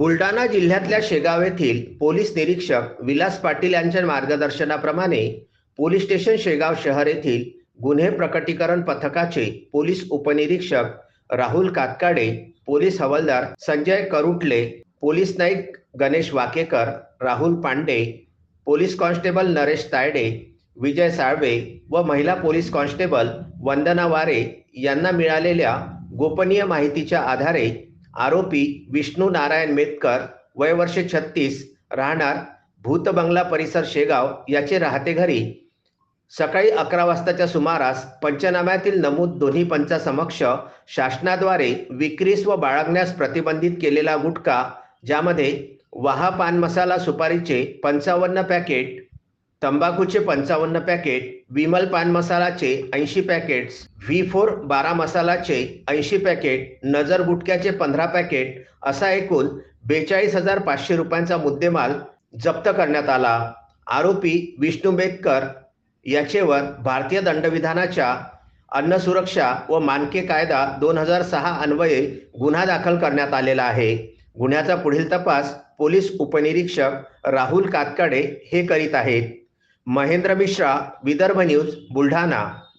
बुलढाणा जिल्ह्यातल्या शेगाव येथील पोलीस निरीक्षक विलास पाटील यांच्या मार्गदर्शनाप्रमाणे पोलीस स्टेशन शेगाव शहर येथील गुन्हे प्रकटीकरण पथकाचे पोलीस उपनिरीक्षक राहुल कातकाडे पोलीस हवालदार Sanjay Karutale police naik Ganesh Wakekar Rahul Pande police constable Naresh Tayde Vijay Salve व महिला पोलीस कॉन्स्टेबल वंदना वारे यांना मिळालेल्या गोपनीय माहितीच्या आधारे आरोपी विष्णू नारायण मेतकर वय वर्षे छत्तीस राहणार भूतबंगला परिसर शेगाव याचे राहते घरी. सकाळी अकरा वाजताच्या सुमारास पंचनाम्यातील नमूद दोन्ही पंचासमक्ष शासनाद्वारे विक्रीस व बाळगण्यास प्रतिबंधित केलेला गुटखा ज्यामध्ये वहा पान मसाला सुपारीचे पंचावन्न पॅकेट तंबाखूचे पंचावन्न पॅकेट विमल पान मसालाचे ऐंशी पॅकेट्स व्ही फोर बारा मसालाचे ऐंशी पॅकेट नजर गुटक्याचे पंधरा पॅकेट असा एकूण बेचाळीस हजार पाचशे रुपयांचा मुद्देमाल जप्त करण्यात आला. आरोपी विष्णू बेतकर याचेवर भारतीय दंडविधानाच्या अन्न सुरक्षा व मानके कायदा दोन हजार सहा अन्वये गुन्हा दाखल करण्यात आलेला आहे. गुन्ह्याचा पुढील तपास पोलीस उपनिरीक्षक राहुल कातकाडे हे करीत आहेत. महेंद्र मिश्रा विदर्भ न्यूज बुलढाणा.